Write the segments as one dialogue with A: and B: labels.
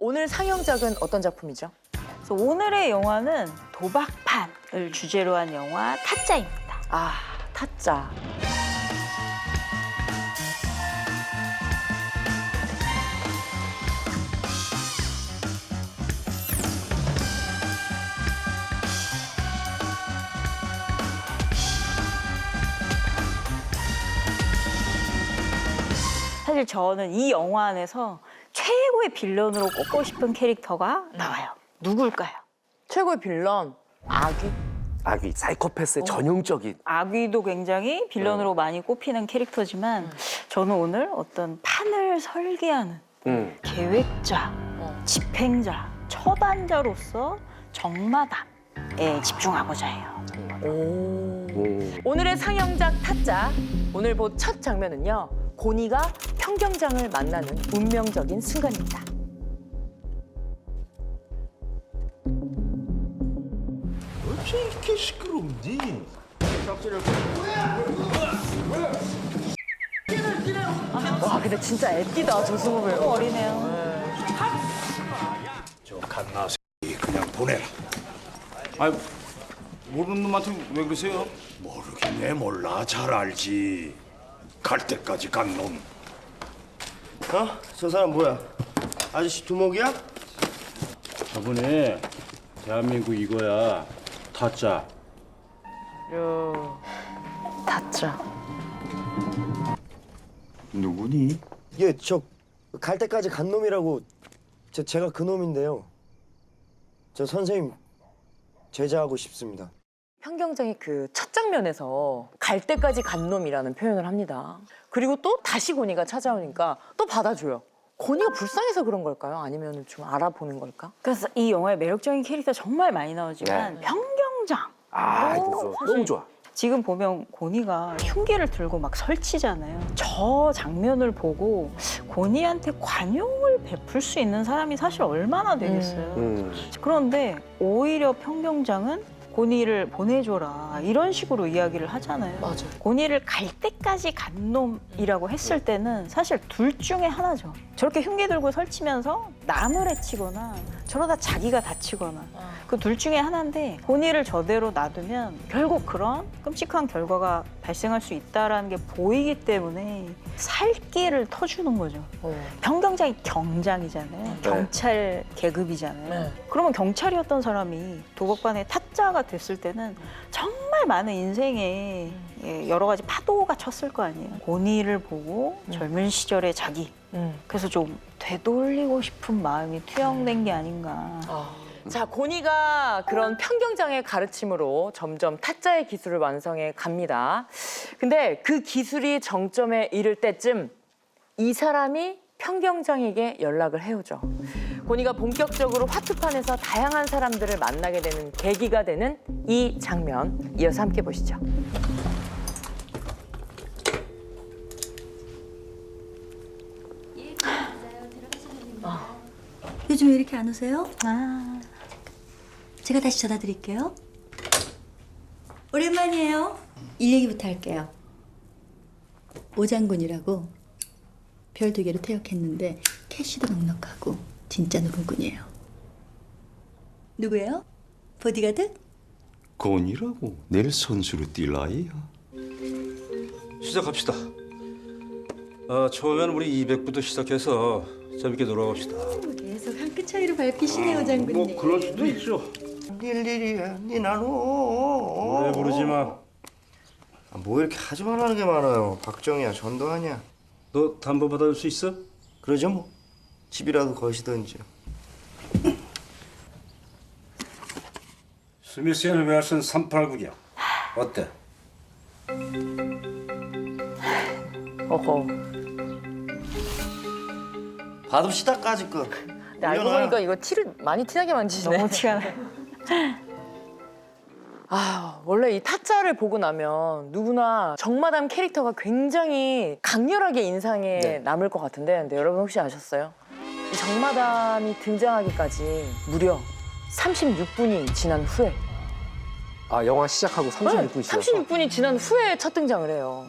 A: 오늘 상영작은 어떤 작품이죠?
B: 그래서 오늘의 영화는 도박판을 주제로 한 영화 타짜입니다.
A: 아, 타짜.
B: 사실 저는 이 영화 안에서 최고의 빌런으로 꼽고 싶은 캐릭터가 나와요. 누굴까요?
A: 최고의 빌런 아귀.
C: 아귀 사이코패스의 전형적인
B: 아귀도 굉장히 빌런으로 많이 꼽히는 캐릭터지만 저는 오늘 어떤 판을 설계하는
C: 음.
B: 계획자,
A: 어.
B: 집행자, 처단자로서 정마담에 집중하고자 해요.
A: 오.
C: 음.
A: 오늘의 상영작 타짜. 오늘 본 첫 장면은요. 고니가 평경장을 만나는 운명적인 순간입니다.
D: 어째 이렇게 시끄러운지?
A: 와, 근데 진짜 애띠다, 조승우 배우.
B: 어리네요.
D: 저 갓나 새끼 그냥 보내라. 아, 모르는 놈한테 왜 그러세요? 모르겠네 몰라 잘 알지. 갈 때까지 간 놈.
E: 어? 저 사람 뭐야? 아저씨 두목이야?
F: 저번에 대한민국 이거야 타짜
A: 타짜.
D: 누구니?
E: 예, 저 갈 때까지 간 놈이라고 저 제가 그 놈인데요. 저 선생님 제자하고 싶습니다.
A: 평경장의 그첫 장면에서 갈 때까지 간 놈이라는 표현을 합니다. 그리고 또 다시 고니가 찾아오니까 또 받아줘요. 고니가 불쌍해서 그런 걸까요? 아니면 좀 알아보는 걸까?
B: 그래서 이 영화에 매력적인 캐릭터 정말 많이 나오지만
A: 네.
B: 평경장
C: 아
B: 너무
C: 너무, 좋아.
B: 지금 보면 고니가 흉기를 들고 막 설치잖아요. 저 장면을 보고 고니한테 관용을 베풀 수 있는 사람이 사실 얼마나 되겠어요.
C: 음.
B: 그런데 오히려 평경장은 고니를 보내줘라 이런 식으로 이야기를 하잖아요.
A: 맞아.
B: 고니를 갈 때까지 간 놈이라고 했을 때는 사실 둘 중에 하나죠. 저렇게 흉기 들고 설치면서 남을 해치거나 저러다 자기가 다치거나 그 둘 중에 하나인데 고니를 저대로 놔두면 결국 그런 끔찍한 결과가 발생할 수 있다라는 게 보이기 때문에 살기를 터주는 거죠.
A: 어.
B: 평경장이 경장이잖아요. 경찰 계급이잖아요.
A: 네.
B: 그러면 경찰이었던 사람이 도박반의 타짜가 됐을 때는 정말 많은 인생에 예, 여러 가지 파도가 쳤을 거 아니에요. 고니를 보고 젊은 시절의 자기.
A: 음.
B: 그래서 좀 되돌리고 싶은 마음이 투영된 게 아닌가.
A: 아. 자, 고니가 그런 평경장의 가르침으로 점점 타짜의 기술을 완성해 갑니다. 근데 그 기술이 정점에 이를 때쯤 이 사람이 평경장에게 연락을 해오죠. 고니가 본격적으로 화투판에서 다양한 사람들을 만나게 되는 계기가 되는 이 장면 이어서 함께 보시죠.
G: 요즘 왜 이렇게 안 오세요?
B: 아,
G: 제가 다시 전화 드릴게요. 오랜만이에요. 일 얘기부터 할게요. 오장군이라고 별 두 개로 퇴역했는데 캐시도 넉넉하고 진짜 노른군이에요. 누구예요? 보디가드?
H: 건이라고 내일 선수로 뛸 아이야.
F: 시작합시다 어, 처음엔 우리 200부터 시작해서 재밌게 놀아봅시다
G: 계속 한 끗 차이로 밟히시네요, 오장군님.
F: 뭐 그럴 수도 있죠
E: 일일이야, 니나노.
F: 왜 부르지 마.
E: 아, 뭐 이렇게 하지만 하는 게 많아요. 박정희야, 전도하냐.
F: 너 담보 받아줄 수 있어?
E: 그러죠 뭐. 집이라도 거시던지요.
F: 스미스 앤 웨슨 389경 어때?
A: 어허.
E: 받읍시다까지 거.
A: 근데 알고. 보니까 이거 티를 많이 티나게 만지시네.
B: 너무 티가 나요.
A: 아, 원래 이 타짜를 보고 나면 누구나 정마담 캐릭터가 굉장히 강렬하게 인상에
C: 네.
A: 남을 것 같은데, 근데 여러분 혹시 아셨어요? 이 정마담이 등장하기까지 무려 36분이 지난 후에
C: 아 영화 시작하고 36분 지났어.
A: 36분이 지난 후에 첫 등장을 해요.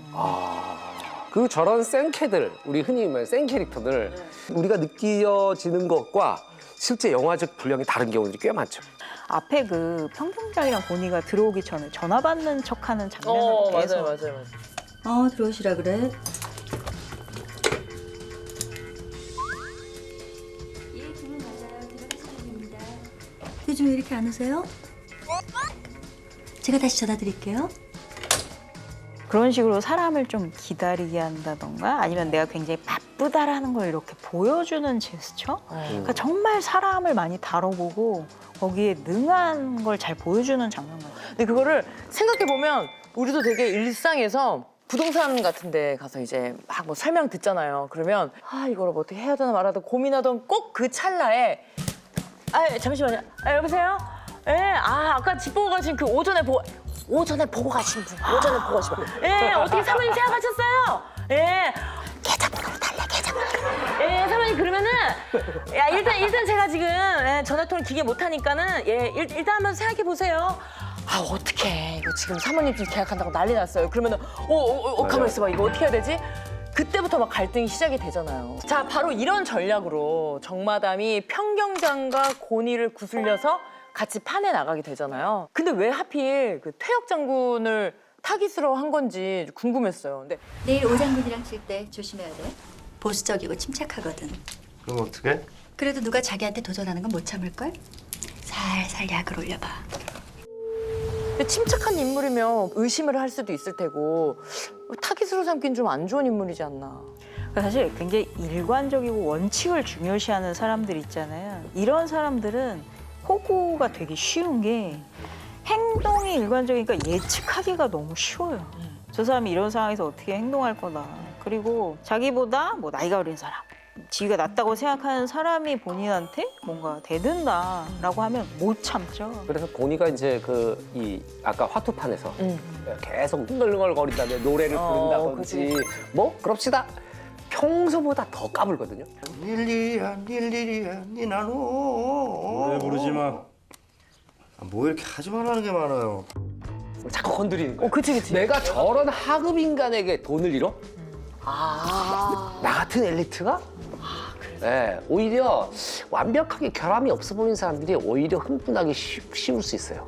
C: 그 저런 센 캐들, 우리 흔히 말하는 센 캐릭터들 우리가 느껴지는 것과 실제 영화적 분량이 다른 경우들이 꽤 많죠.
B: 앞에 그 평경장이랑 고니가 들어오기 전에 전화 받는 척하는 장면을
A: 어
B: 계속
A: 맞아요 맞아요 맞아요.
G: 어 들어오시라 그래. 요즘 왜 이렇게 안 오세요? 제가 다시 전화 드릴게요.
B: 그런 식으로 사람을 좀 기다리게 한다던가 아니면 내가 굉장히 바쁘다라는 걸 이렇게 보여주는 제스처? 그러니까 정말 사람을 많이 다뤄보고 거기에 능한 걸 잘 보여주는 장면 같아요.
A: 근데 그거를 생각해 보면 우리도 되게 일상에서 부동산 같은 데 가서 이제 막 뭐 설명 듣잖아요. 그러면 아 이걸 어떻게 해야 되나 말하다 고민하던 꼭 그 찰나에 아 잠시만요. 아, 여보세요? 예, 아 아까 집 보고 가신 그 오전에 보고 오전에 보고 가신 분, 오전에 보고 가신 분. 예, 어떻게 사모님 생각하셨어요? 예. 계좌번호를 달래, 계좌번호. 예, 사모님 그러면은 야 일단 일단 제가 지금 예, 전화통화 기계 못 하니까는 예 일, 일단 한번 생각해 보세요. 아 어떡해 이거 지금 사모님 집 계약한다고 난리 났어요. 그러면은 어 어 어, 가만 있어봐 이거 어떻게 해야 되지? 그때부터 막 갈등이 시작이 되잖아요. 자 바로 이런 전략으로 정마담이 평경장과 고니를 구슬려서 같이 판에 나가게 되잖아요. 근데 왜 하필 그 퇴역 장군을 타깃으로 한 건지 궁금했어요. 근데
G: 내일 오장군이랑 칠 때 조심해야 돼. 보수적이고 침착하거든.
E: 그럼 어떻게?
G: 그래도 누가 자기한테 도전하는 건 못 참을걸? 살살 약을 올려봐.
A: 근데 침착한 인물이면 의심을 할 수도 있을 테고 타깃으로 삼긴 좀 안 좋은 인물이지 않나.
B: 그러니까 사실 굉장히 일관적이고 원칙을 중요시하는 사람들 있잖아요. 이런 사람들은 호구가 되게 쉬운 게 행동이 일관적이니까 예측하기가 너무 쉬워요. 저 사람이 이런 상황에서 어떻게 행동할 거다. 그리고 자기보다 뭐 나이가 어린 사람, 지위가 낮다고 생각하는 사람이 본인한테 뭔가 대든다라고 하면 못 참죠.
C: 그래서 고니가 이제 그 이 아까 화투판에서
A: 음.
C: 계속 흥얼흥얼거린다며 노래를
A: 어,
C: 부른다든지 뭐 그럽시다. 평소보다 더 까불거든요.
E: 닐리야 닐리리야 니나노
F: 노래 부르지 마.
E: 아, 뭐 이렇게 하지 말라는 게 많아요
C: 자꾸 건드리는 거야.
A: 어 그치 그치.
C: 내가 저런 하급 인간에게 돈을 잃어?
A: 아.
C: 나 같은 엘리트가? 네, 오히려 완벽하게 결함이 없어 보이는 사람들이 오히려 흥분하기 쉬, 쉬울 수 있어요.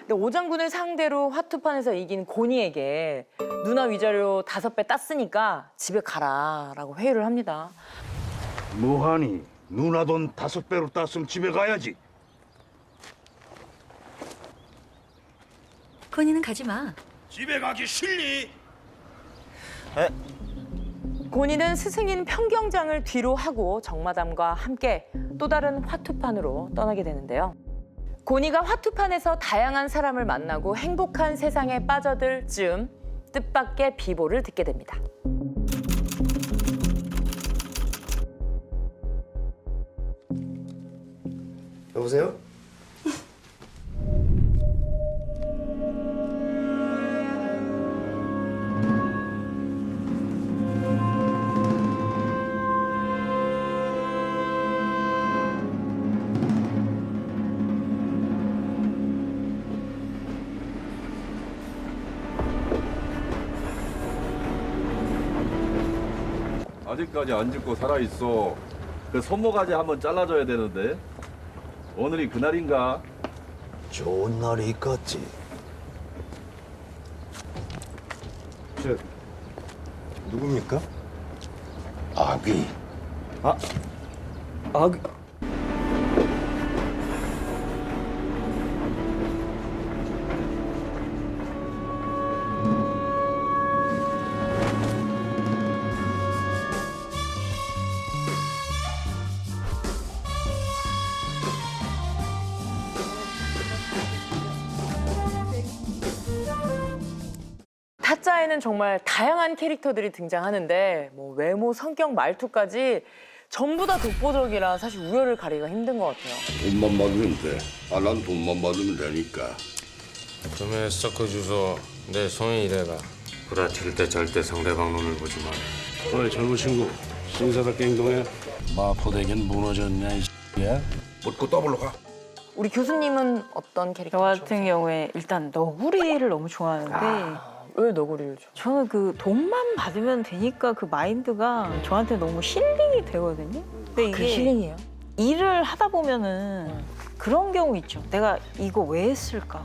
A: 근데 오장군을 상대로 화투판에서 이긴 고니에게 누나 위자료 다섯 배 땄으니까 집에 가라라고 회유를 합니다.
D: 뭐하니? 누나 돈 다섯 배로 땄으면 집에 가야지.
G: 건이는 가지 마.
D: 집에 가기 싫니?
A: 고니는 스승인 평경장을 뒤로 하고 정마담과 함께 또 다른 화투판으로 떠나게 되는데요. 고니가 화투판에서 다양한 사람을 만나고 행복한 세상에 빠져들 즈음 뜻밖의 비보를 듣게 됩니다.
E: 여보세요?
I: 아직까지 안 죽고 살아 있어. 그 손모가지 한번 잘라줘야 되는데. 오늘이 그날인가?
D: 좋은 날이 있겠지.
E: 저 누굽니까?
D: 아귀.
E: 아 그-
A: 타짜에는 정말 다양한 캐릭터들이 등장하는데 뭐 외모, 성격, 말투까지 전부 다 독보적이라 사실 우열을 가리기가 힘든 것 같아요.
H: 돈만 받으면 돼. 아, 난 돈만 받으면 되니까.
J: 금에 스토커 주소 내 손이 돼가 부딪힐 때 절대 상대방 눈을 보지 마.
D: 어이 젊은 친구 신사답게 행동해. 마포대교는 무너졌냐 이 X야?
H: 묻고 더블로 가.
A: 우리 교수님은 어떤
B: 저
A: 캐릭터?
B: 같은 경우에 일단 너구리를 너무 좋아하는데
A: 왜 너구리를 줘?
B: 저는 그 돈만 받으면 되니까 그 마인드가 저한테 너무 힐링이 되거든요. 근데 이게
A: 그 힐링이에요?
B: 일을 하다 보면은 그런 경우 있죠. 내가 이거 왜 했을까?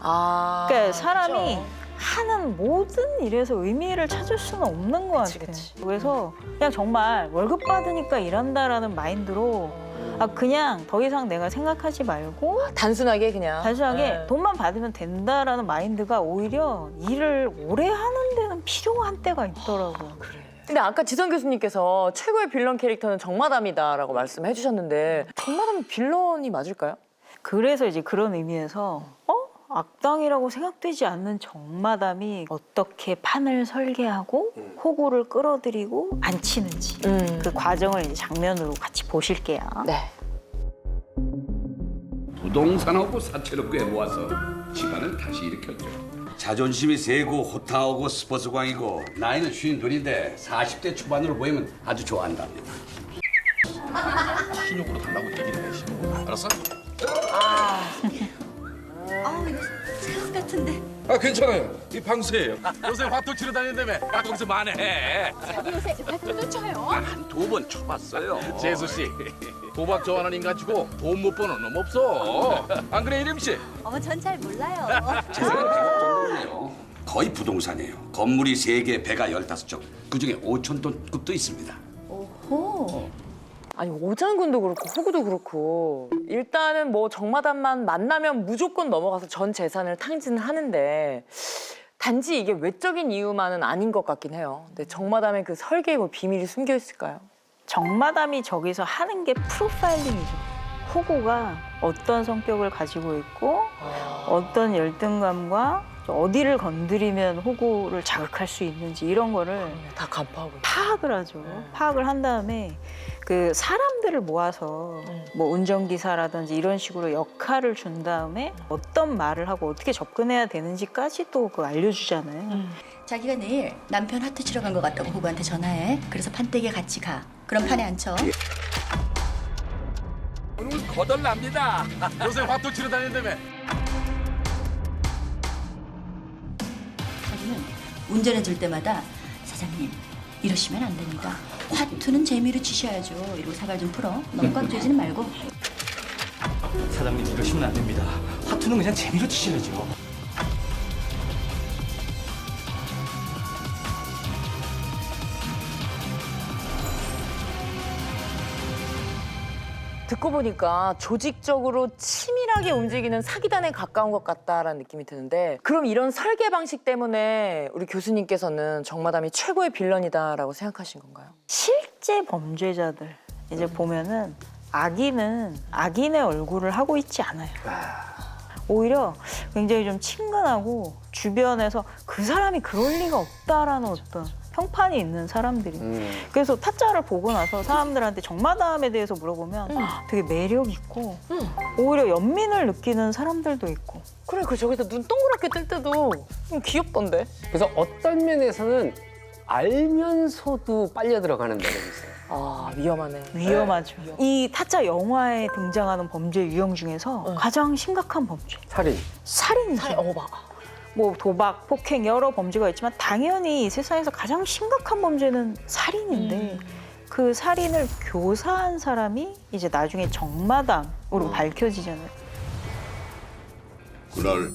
A: 아.
B: 그러니까 사람이
A: 그쵸.
B: 하는 모든 일에서 의미를 찾을 수는 없는 것
A: 그치,
B: 같아요.
A: 그치.
B: 그래서 그냥 정말 월급 받으니까 일한다라는 마인드로 아 그냥 더 이상 내가 생각하지 말고
A: 단순하게 그냥.
B: 단순하게
A: 네.
B: 돈만 받으면 된다라는 마인드가 오히려 일을 오래 하는 데는 필요한 때가 있더라고요.
A: 근데 아까 지선 교수님께서 최고의 빌런 캐릭터는 정마담이다라고 말씀해 주셨는데 정마담이 빌런이 맞을까요?
B: 그래서 이제 그런 의미에서 어? 악당이라고 생각되지 않는 정마담이 어떻게 판을 설계하고 호구를 끌어들이고 안 치는지
A: 음.
B: 그 과정을 이제 장면으로 같이 보실게요.
A: 네.
K: 부동산하고 사채를 꽤 모아서 집안을 다시 일으켰죠. 자존심이 세고 호탕하고 스포츠광이고 나이는 쉰 둘인데 40대 초반으로 보이면 아주 좋아한답니다.
I: 신욕으로 달라고 얘기를 해, 신욕으로. 알았어?
G: 체험 같은데.
I: 아, 괜찮아요. 이 방수예요. 요새 화투 치러 다니는다며. 아, 거기서 만해.
G: 요새 활동도 쳐요.
K: 한두번 쳐봤어요.
I: 재수 씨. 도박 좋아하는 인간 치고 돈 못 버는 놈 없어. 안 그래, 이름 씨?
G: 어머 전 잘 몰라요.
K: 재산은 100억 정도네요. 거의 부동산이에요. 건물이 세개 배가 15쪽. 그중에 5천 돈급도 있습니다.
G: 오호.
A: 아니 오장군도 그렇고 호구도 그렇고 일단은 뭐 정마담만 만나면 무조건 넘어가서 전 재산을 탕진을 하는데 단지 이게 외적인 이유만은 아닌 것 같긴 해요. 근데 정마담의 그 설계에 뭐 비밀이 숨겨 있을까요?
B: 정마담이 저기서 하는 게 프로파일링이죠. 호구가 어떤 성격을 가지고 있고 어떤 열등감과 어디를 건드리면 호구를 자극할 수 있는지 이런 거를
A: 다 간파하고.
B: 파악을 하죠. 파악을 한 다음에 그 사람들을 모아서 뭐 운전기사라든지 이런 식으로 역할을 준 다음에 어떤 말을 하고 어떻게 접근해야 되는지까지 또 그 알려주잖아요.
G: 자기가 내일 남편 하트 치러 간 것 같다고 호구한테 전화해. 그래서 판때기에 같이 가. 그럼 판에 안 쳐.
I: 오늘 거덜납니다. 요새 화투 치러 다니는다며.
G: 자기는 운전해 줄 때마다 사장님 이러시면 안 됩니다. 화투는 재미로 치셔야죠. 이러고 사발 좀 풀어. 너무 꽉 조이지는 말고.
E: 사장님 이러시면 안 됩니다. 화투는 그냥 재미로 치셔야죠.
A: 듣고 보니까 조직적으로 치밀하게 움직이는 사기단에 가까운 것 같다라는 느낌이 드는데 그럼 이런 설계 방식 때문에 우리 교수님께서는 정마담이 최고의 빌런이다라고 생각하신 건가요?
B: 실제 범죄자들 이제 보면은 악인은 악인의 얼굴을 하고 있지 않아요. 오히려 굉장히 좀 친근하고 주변에서 그 사람이 그럴 리가 없다라는 어떤 평판이 있는 사람들이. 그래서 타짜를 보고 나서 사람들한테 정마담에 대해서 물어보면 되게 매력 있고 오히려 연민을 느끼는 사람들도 있고.
A: 그래 그 저기서 눈 동그랗게 뜰 때도 좀 귀엽던데
C: 그래서 어떤 면에서는 알면서도 빨려 들어가는 매력이 있어요.
A: 아 위험하네
B: 위험하죠. 이 타짜 영화에 등장하는 범죄 유형 중에서 가장 심각한 범죄.
C: 살인.
B: 살인이죠.
A: 살인, 어, 봐.
B: 뭐 도박, 폭행 여러 범죄가 있지만 당연히 이 세상에서 가장 심각한 범죄는 살인인데 그 살인을 교사한 사람이 이제 나중에 정마담으로 밝혀지잖아요.
L: 그날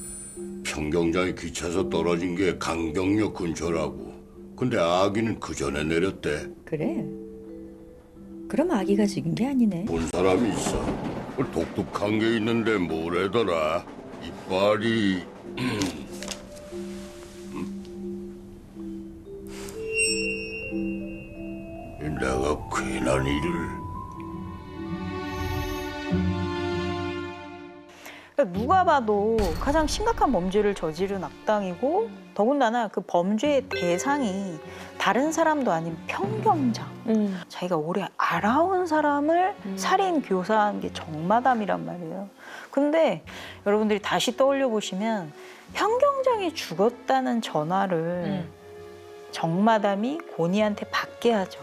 L: 평경장에 기차에서 떨어진 게 강경역 근처라고. 근데 아기는 그 전에 내렸대.
G: 그래. 그럼 아기가 죽인 게 아니네.
L: 본 사람이 있어. 그 독특한 게 있는데 뭐래더라. 이빨이 괜한 일을
B: 그러니까 누가 봐도 가장 심각한 범죄를 저지른 악당이고 더군다나 그 범죄의 대상이 다른 사람도 아닌 평경장.
A: 음.
B: 자기가 오래 알아온 사람을 살인 교사한 게 정마담이란 말이에요. 근데 여러분들이 다시 떠올려 보시면 평경장이 죽었다는 전화를
A: 음.
B: 정마담이 고니한테 받게 하죠.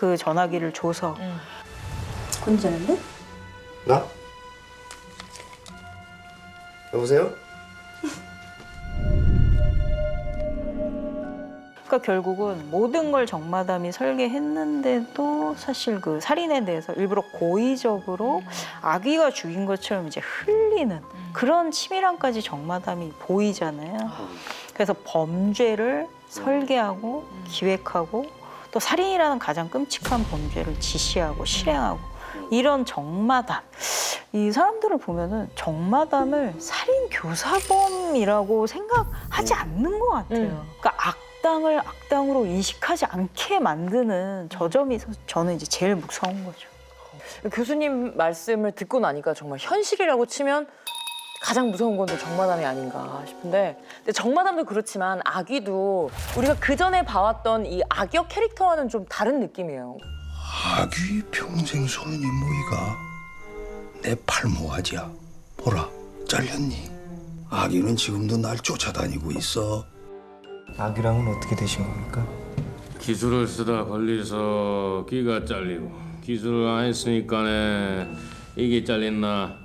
B: 그 전화기를 줘서
G: 건전한데?
E: 나? 여보세요?
B: 그러니까 결국은 모든 걸 정마담이 설계했는데도 사실 그 살인에 대해서 일부러 고의적으로 아기가 죽인 것처럼 이제 흘리는 그런 치밀함까지 정마담이 보이잖아요. 그래서 범죄를 설계하고 기획하고 또 살인이라는 가장 끔찍한 범죄를 지시하고 실행하고 이런 정마담 이 사람들을 보면은 정마담을 살인 교사범이라고 생각하지 않는 것 같아요. 그러니까 악당을 악당으로 인식하지 않게 만드는 저 점이 저는 이제 제일 무서운 거죠.
A: 교수님 말씀을 듣고 나니까 정말 현실이라고 치면 가장 무서운 건또 정마담이 아닌가 싶은데 근데 정마담도 그렇지만 아귀도 우리가 그 전에 봐왔던 이 악역 캐릭터와는 좀 다른 느낌이에요.
D: 아귀 평생 소년이 모이가 내 팔모가지야. 보라, 잘렸니? 아기는 지금도 날 쫓아다니고 있어.
E: 아기랑은 어떻게 되신 겁니까?
J: 기술을 쓰다 걸려서 귀가 잘리고 기술을 안 했으니까네 이게 잘렸나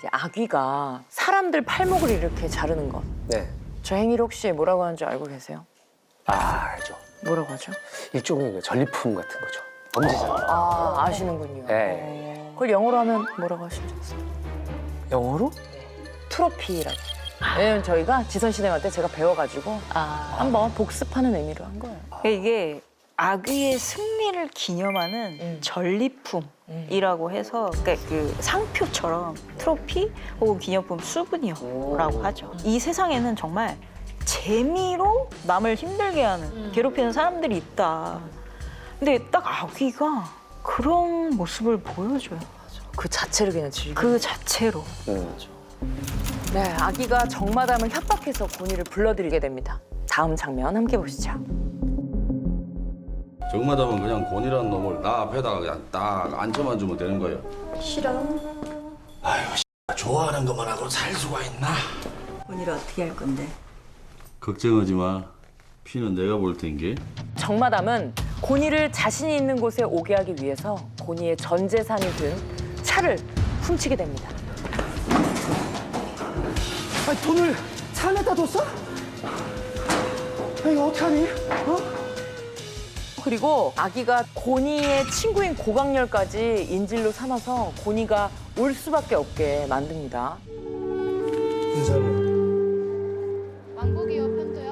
A: 이제 아귀가 사람들 팔목을 이렇게 자르는 것.
C: 네.
A: 저 행위를 혹시 뭐라고 하는지 알고 계세요?
C: 아, 알죠.
A: 뭐라고 하죠?
C: 일종의 그 전리품 같은 거죠. 범죄자.
A: 아 아시는군요.
C: 네.
A: 그걸 영어로 하면 뭐라고 하시죠?
C: 영어로?
A: 트로피라고. 왜냐면 저희가 지선 때 제가 배워가지고
B: 아.
A: 한번 복습하는 의미로 한 거예요.
B: 그러니까 이게 악의의 승리를 기념하는
A: 음.
B: 전리품이라고 해서 그러니까 그 상표처럼 트로피 혹은 기념품 수브니어라고 하죠. 이 세상에는 정말 재미로 남을 힘들게 하는 괴롭히는 사람들이 있다. 근데 딱 악의가 그런 모습을 보여줘요.
A: 그 자체를 그냥 즐기는
B: 그 자체로.
C: 음.
A: 네, 아기가 정마담을 협박해서 고니를 불러들이게 됩니다. 다음 장면 함께 보시죠.
I: 정마담은 그냥 곤이라는 놈을 나 앞에다가 그냥 딱 앉혀만 주면 되는 거예요.
D: 좋아하는 것만 하고 살 수가 있나?
G: 오늘 어떻게 할 건데?
I: 걱정하지 마. 피는 내가 볼 텐게.
A: 정마담은 고니를 자신이 있는 곳에 오게 하기 위해서 고니의 전 재산이 든 차를 훔치게 됩니다.
E: 아니, 돈을 차 안에다 뒀어? 아, 이거 어떡하니? 어?
A: 그리고 아기가 고니의 친구인 고강렬까지 인질로 삼아서 고니가 올 수밖에 없게 만듭니다.
M: 왕복이요, 편도요?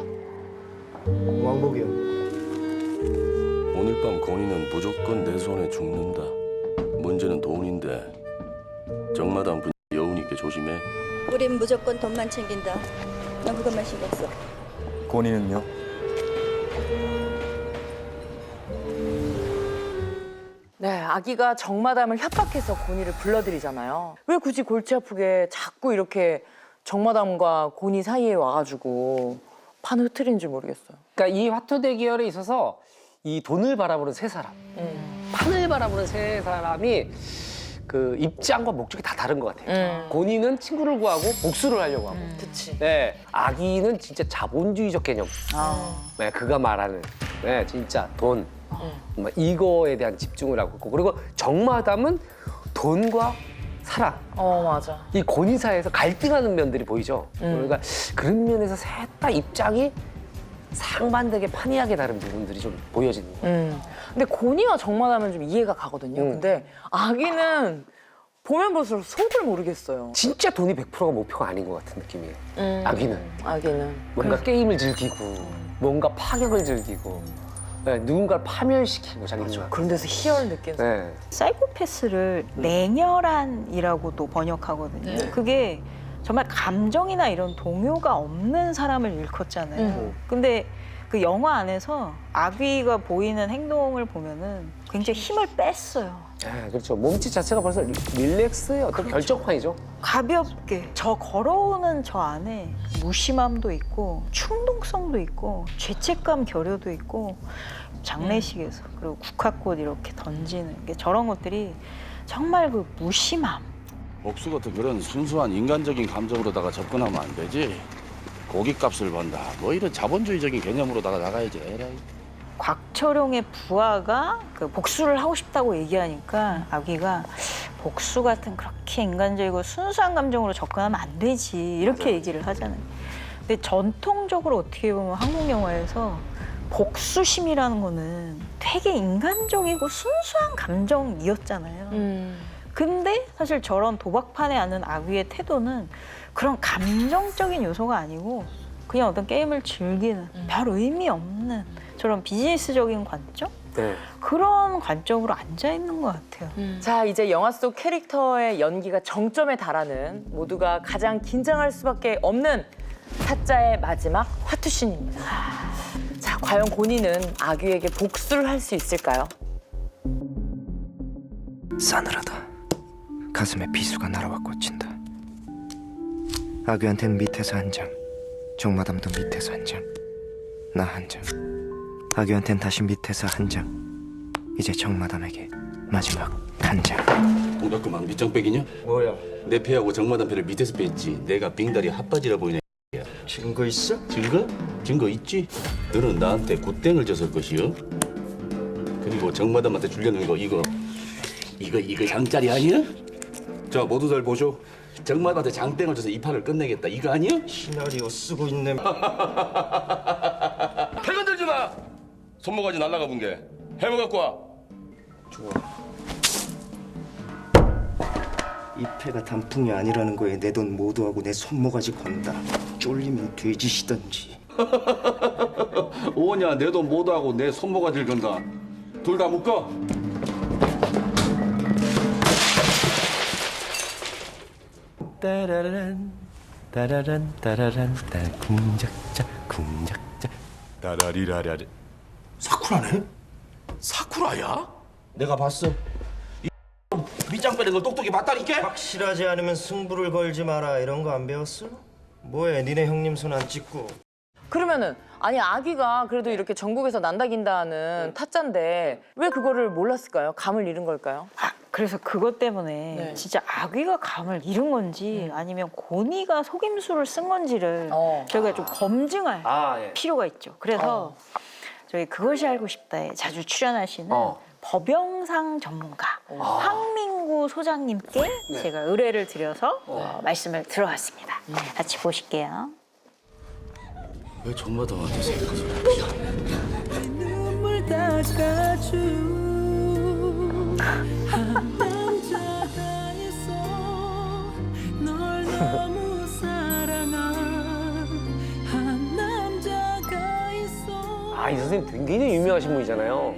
E: 왕복이요.
I: 오늘 밤 건이는 무조건 내 손에 죽는다. 문제는 돈인데 정마담 분 여우니까 조심해.
G: 우린 무조건 돈만 챙긴다. 난 그것만 신경 써.
E: 권위는요?
A: 네, 아기가 정마담을 협박해서 고니를 불러들이잖아요. 왜 굳이 골치 아프게 자꾸 이렇게 정마담과 고니 사이에 와가지고 판을 흐트리는지 모르겠어요.
C: 그러니까 이 화투 대결에 있어서 이 돈을 바라보는 세 사람,
A: 음.
C: 판을 바라보는 세 사람이 그 입장과 목적이 다 다른 것 같아요.
A: 음.
C: 고니는 친구를 구하고 복수를 하려고 하고,
A: 그치.
C: 네, 아기는 진짜 자본주의적 개념.
A: 아.
C: 네, 그가 말하는 네, 진짜 돈 뭐 이거에 대한 집중을 하고 있고 그리고 정마담은 돈과 사랑
A: 어, 맞아.
C: 이 권위사에서 갈등하는 면들이 보이죠.
A: 음.
C: 그러니까 그런 면에서 셋 다 입장이 상반되게 판이하게 다른 부분들이 좀 보여지는 거예요.
A: 음. 근데 고니와 정마담은 좀 이해가 가거든요.
C: 음.
A: 근데 아기는 보면 볼수록 속을 모르겠어요.
C: 진짜 돈이 100%가 목표가 아닌 것 같은 느낌이에요.
A: 음.
C: 아기는
A: 아기는.
C: 뭔가 게임을 즐기고 뭔가 파격을 즐기고 네, 누군가를 파멸시키고 자기는
A: 그런 데서 희열을 느끼는.
C: 네.
B: 사이코패스를 냉혈한이라고도 번역하거든요.
A: 네.
B: 그게 정말 감정이나 이런 동요가 없는 사람을 일컫잖아요.
A: 음.
B: 근데 그 영화 안에서 아귀가 보이는 행동을 보면은 굉장히 힘을 뺐어요.
C: 네, 그렇죠. 몸짓 자체가 벌써 리- 릴렉스의 어떤
A: 그렇죠.
C: 결정판이죠.
B: 가볍게 저 걸어오는 저 안에 무심함도 있고 충동성도 있고 죄책감 결여도 있고 장례식에서 그리고 국화꽃 이렇게 던지는 게 저런 것들이 정말 그 무심함
I: 복수 같은 그런 순수한 인간적인 감정으로다가 접근하면 안 되지. 고깃값을 번다. 뭐 이런 자본주의적인 개념으로다가 나가야지. 에라이.
B: 곽철용의 부하가 그 복수를 하고 싶다고 얘기하니까 아기가 복수 같은 그렇게 인간적이고 순수한 감정으로 접근하면 안 되지 이렇게 얘기를 하잖아요. 근데 전통적으로 어떻게 보면 한국 영화에서 복수심이라는 거는 되게 인간적이고 순수한 감정이었잖아요.
A: 음.
B: 근데 사실 저런 도박판에 앉는 아귀의 태도는 그런 감정적인 요소가 아니고 그냥 어떤 게임을 즐기는 별 의미 없는 저런 비즈니스적인 관점?
C: 네.
B: 그런 관점으로 앉아 있는 것 같아요.
A: 자, 이제 영화 속 캐릭터의 연기가 정점에 달하는 모두가 가장 긴장할 수밖에 없는 타짜의 마지막 화투신입니다. 자, 과연 고니는 아귀에게 복수를 할 수 있을까요?
E: 싸늘하다. 가슴에 비수가 날아와 꽂힌다. 아귀한텐 밑에서 한 장, 정마담도 밑에서 한 장, 나 한 장. 아귀한텐 다시 밑에서 한 장. 이제 정마담에게 마지막 한 장.
I: 동작구만 밑장 빼기냐?
E: 뭐야?
I: 내 패하고 정마담 패를 밑에서 뺐지. 내가 빙다리 핫바지라 보이냐?
E: 증거 있어?
I: 증거? 증거 있지? 너는 나한테 굿땡을 줬을 것이요. 그리고 정마담한테 줄려는 거 이거 이거 이거 장짜리 아니야? 자 모두들 보쇼. 정마담한테 장땡을 줘서 이 판을 끝내겠다. 이거 아니야?
E: 시나리오 쓰고 있네.
I: 패 건 들지 마. 손모가지 날라가 본 게. 해머 갖고 와.
E: 이 패가 단풍이 아니라는 거에 내 돈 모두하고 내 손모가지 건다. 쫄리면 돼지시던지.
I: 오냐 내 돈 모두 하고 내 손모가지를 건다. 둘 다 묶어.
E: 따라란 따라란 따라란 따 궁작자 궁작자
H: 따라리라라리.
I: 사쿠라네? 사쿠라야? 내가 봤어. 이 밑장 빼는 걸 똑똑히 봤다니까?
E: 확실하지 않으면 승부를 걸지 마라 이런 거 안 배웠어? 뭐해 니네 형님 손 안 찍고
A: 그러면은 아니 아귀가 그래도 이렇게 전국에서 난다긴다는 타짜인데 왜 그거를 몰랐을까요? 감을 잃은 걸까요?
B: 아, 그래서 그것 때문에
A: 네.
B: 진짜 아귀가 감을 잃은 건지 아니면 고니가 속임수를 쓴 건지를
A: 어.
B: 저희가 좀 검증할
C: 아, 예.
B: 필요가 있죠. 그래서 저희 그것이 알고 싶다에 자주 출연하시는
C: 어.
B: 법영상 전문가 황민구 소장님께 제가 의뢰를 드려서 어, 말씀을 들어왔습니다. 같이 보실게요.
I: 왜 정마담한테 생각하지?
C: 아, 이 선생님 굉장히 유명하신 분이잖아요.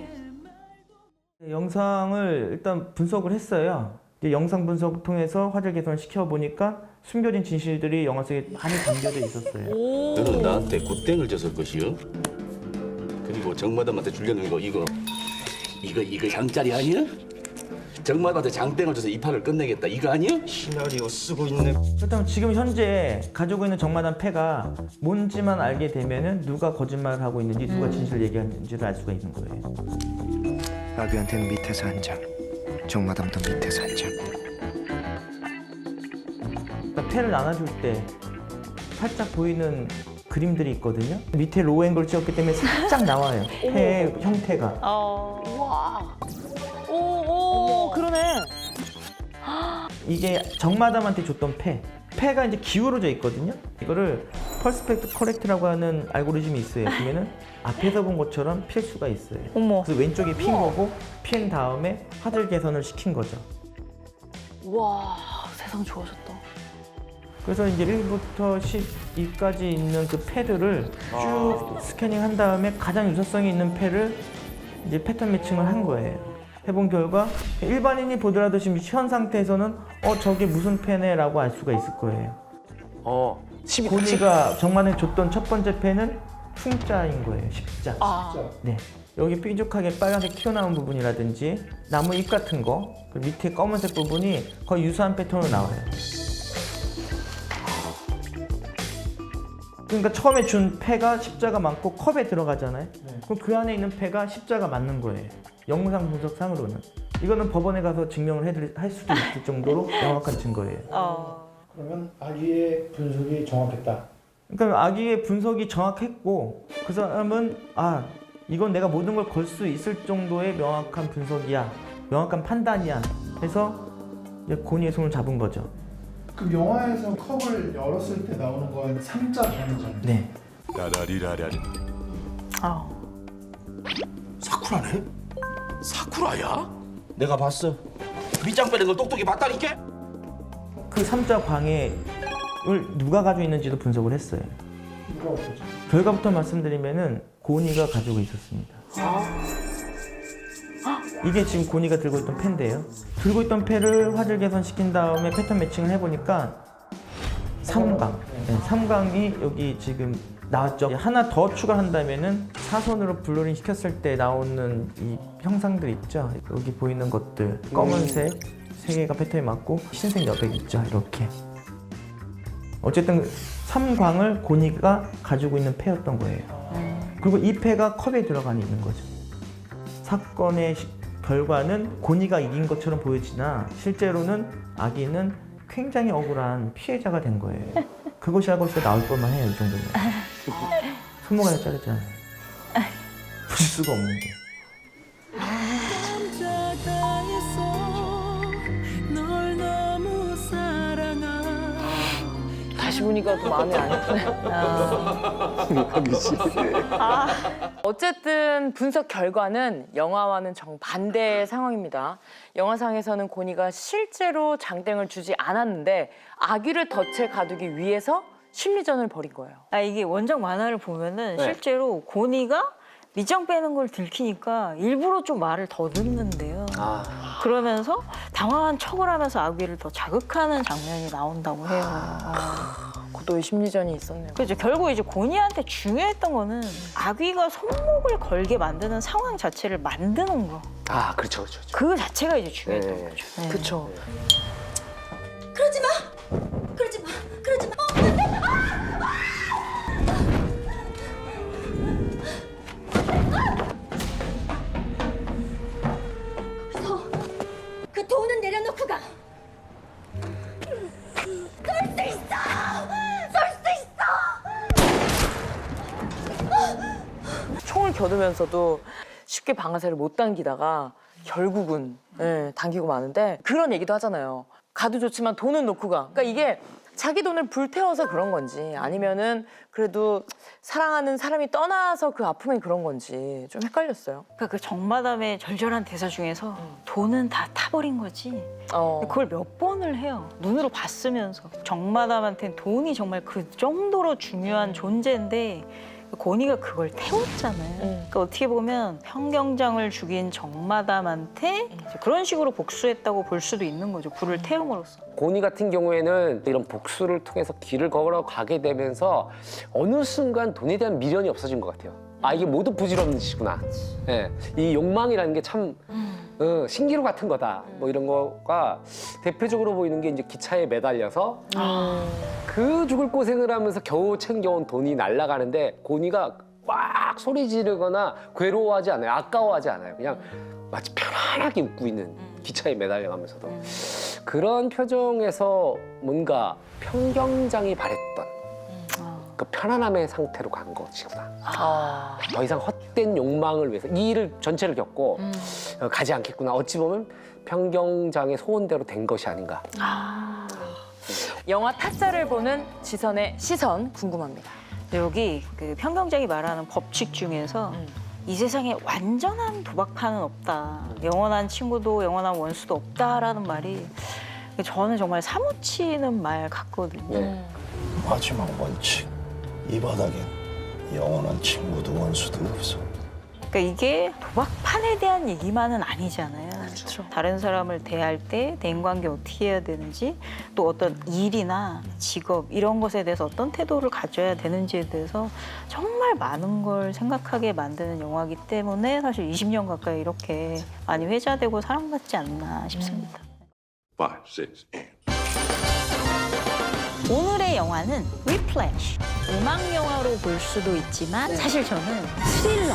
N: 영상을 일단 분석을 했어요. 이제 영상 분석 통해서 화질 개선을 시켜 보니까 숨겨진 진실들이 영화 속에 많이 담겨져 있었어요.
I: 너는 나한테 굿땡을 줬을 것이요. 그리고 정마담한테 줄려는 거 이거 이거 이거 장짜리 아니야? 정마담한테 장땡을 줘서 이 판을 끝내겠다. 이거 아니야?
E: 시나리오 쓰고 있네
N: 그렇다면 지금 현재 가지고 있는 정마담 패가 뭔지만 알게 되면은 누가 거짓말을 하고 있는지 누가 진실을 얘기하는지를 알 수가 있는 거예요.
E: 아귀한텐 밑에서 한 장, 정마담도 밑에서 한 장.
N: 그러니까 패를 나눠줄 때 살짝 보이는 그림들이 있거든요. 밑에 로우 앵글 찍었기 때문에 살짝 나와요. 패의 형태가.
A: 와. 그러네.
N: 이게 정마담한테 줬던 패. 패가 이제 기울어져 있거든요. 이거를 퍼스펙트 커렉트라고 하는 알고리즘이 있어요. 그러면은 앞에서 본 것처럼 필 수가 있어요.
B: 어머.
N: 그래서 왼쪽에 핀 거고 핀 다음에 화질 개선을 시킨 거죠.
A: 와, 세상 좋아졌다.
N: 그래서 이제 1부터 12까지 있는 그 패들을 쭉 스캐닝 한 다음에 가장 유사성이 있는 패를 이제 패턴 매칭을 한 거예요. 해본 결과 일반인이 보더라도 지금 현 상태에서는 어 저게 무슨 패네라고 알 수가 있을 거예요.
C: 어, 12,
N: 고니가 정만에 줬던 첫 번째 패는 풍자인 거예요. 십자.
A: 아.
N: 네. 여기 삐죽하게 빨간색 튀어나온 부분이라든지 나무 잎 같은 거, 그 밑에 검은색 부분이 거의 유사한 패턴으로 나와요. 그러니까 처음에 준 패가 십자가 많고 컵에 들어가잖아요. 그럼 그 안에 있는 패가 십자가 맞는 거예요. 영상 분석상으로는. 이거는 법원에 가서 증명을 해드릴, 할 수도 있을 정도로 명확한 증거예요.
O: 그러면 아기의 분석이 정확했다.
N: 그러니까 아기의 분석이 정확했고 그 사람은 아 이건 내가 모든 걸 걸 수 있을 정도의 명확한 분석이야 명확한 판단이야 해서 이제 고니의 손을 잡은 거죠.
O: 그 영화에서 컵을 열었을 때 나오는 건 삼자 반이잖아요.
N: 네.
H: 따라리라라리.
B: 아,
I: 사쿠라네? 사쿠라야? 내가 봤어. 밑장 빼는 걸 똑똑히 봤다니까?
N: 그 삼자 광해를 누가 가지고 있는지도 분석을 했어요. 결과부터 말씀드리면은 고니가 가지고 있었습니다. 이게 지금 고니가 들고 있던 펜인데요. 들고 있던 펜을 화질 개선시킨 다음에 패턴 매칭을 해보니까 삼광. 네, 삼광이 여기 지금 나왔죠. 하나 더 추가한다면은 사선으로 블러링 시켰을 때 나오는 이 형상들 있죠. 여기 보이는 것들 검은색 세 개가 패턴이 맞고 흰색 여백 있죠. 이렇게. 어쨌든 삼광을 고니가 가지고 있는 패였던 거예요. 그리고 이 패가 컵에 들어가 있는 거죠. 사건의 시- 결과는 고니가 이긴 것처럼 보여지나 실제로는 아기는 굉장히 억울한 피해자가 된 거예요. 그것이 알고 있어 나올 뻔만 해요, 이 정도면. 손모가지 자르잖아요. 부실 수가 없는 게.
A: 보니까 또 마음이 안 예쁘네. 아. 어쨌든 분석 결과는 영화와는 정반대의 상황입니다. 영화상에서는 고니가 실제로 장땡을 주지 않았는데 아기를 덫에 가두기 위해서 심리전을 벌인 거예요.
B: 아 이게 원작 만화를 보면은
A: 네.
B: 실제로 고니가 밑장 빼는 걸 들키니까 일부러 좀 말을 더 듣는데요. 그러면서 당황한 척을 하면서 아귀를 더 자극하는 장면이 나온다고 해요.
A: 고도의 심리전이 있었네요.
B: 그렇죠. 결국 이제 고니한테 중요했던 거는 아귀가 손목을 걸게 만드는 상황 자체를 만드는 거.
C: 아, 그렇죠, 그렇죠.
B: 그 자체가 이제 중요했던
C: 네.
B: 거죠. 네.
A: 그렇죠.
G: 그러지 마. 그러지 마. 그러지 마. 어, 안 돼. 거 그 돈은 내려놓고 가. 쏠 수 있어. 쏠 수 있어.
A: 총을 겨누면서도 쉽게 방아쇠를 못 당기다가 결국은 예, 당기고 마는데 그런 얘기도 하잖아요. 가도 좋지만 돈은 놓고 가. 그러니까 이게 자기 돈을 불태워서 그런 건지 아니면은 그래도 사랑하는 사람이 떠나서 그 아픔이 그런 건지 좀 헷갈렸어요.
B: 그러니까 그 정마담의 절절한 대사 중에서 돈은 다 타버린 거지.
A: 어.
B: 그걸 몇 번을 해요. 눈으로 봤으면서. 정마담한테는 돈이 정말 그 정도로 중요한 존재인데 고니가 그걸 태웠잖아요. 그러니까 어떻게 보면 평경장을 죽인 정마담한테 그런 식으로 복수했다고 볼 수도 있는 거죠. 불을 태움으로써.
C: 고니 같은 경우에는 이런 복수를 통해서 길을 걸어 가게 되면서 어느 순간 돈에 대한 미련이 없어진 것 같아요. 아 이게 모두 부질없는 짓이구나. 예, 이 욕망이라는 게참 어, 신기루 같은 거다. 뭐 이런 거가 대표적으로 보이는 게 이제 기차에 매달려서 그 죽을 고생을 하면서 겨우 챙겨온 돈이 날아가는데 고니가 막 소리 지르거나 괴로워하지 않아요. 아까워하지 않아요. 그냥 마치 편안하게 웃고 있는 기차에 매달려가면서도 그런 표정에서 뭔가 평경장이 바랬던 그 편안함의 상태로 간 것이구나.
A: 아.
C: 더 이상 헛된 욕망을 위해서 이 일을 전체를 겪고 어, 가지 않겠구나. 어찌 보면 평경장의 소원대로 된 것이 아닌가.
A: 영화 타짜를 보는 지선의 시선 궁금합니다.
B: 여기 그 평경장이 말하는 법칙 중에서 이 세상에 완전한 도박판은 없다. 영원한 친구도 영원한 원수도 없다라는 말이 저는 정말 사무치는 말 같거든요.
D: 마지막 원칙. 이 바닥엔 영원한 친구도 원수도 없어.
B: 그러니까 이게 도박판에 대한 얘기만은 아니잖아요. 그렇죠. 다른 사람을 대할 때 대인관계 어떻게 해야 되는지 또 어떤 일이나 직업 이런 것에 대해서 어떤 태도를 가져야 되는지에 대해서 정말 많은 걸 생각하게 만드는 영화이기 때문에 사실 20년 가까이 이렇게 많이 회자되고 사랑받지 않나 싶습니다. 5, 6, 8 영화는 위플래시. 음악 영화로 볼 수도 있지만 사실 저는 스릴러.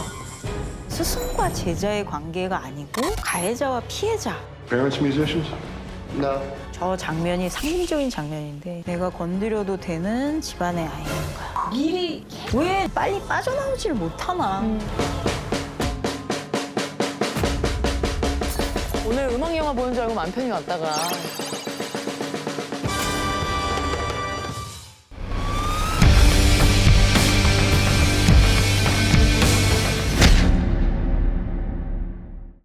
B: 스승과 제자의 관계가 아니고 가해자와 피해자.
L: Parents musicians? No.
B: 저 장면이 상징적인 장면인데 내가 건드려도 되는 집안의 아이인가. 미리 왜 빨리 빠져나오지를 못하나.
A: 오늘 음악 영화 보는 줄 알고 맘 편히 왔다가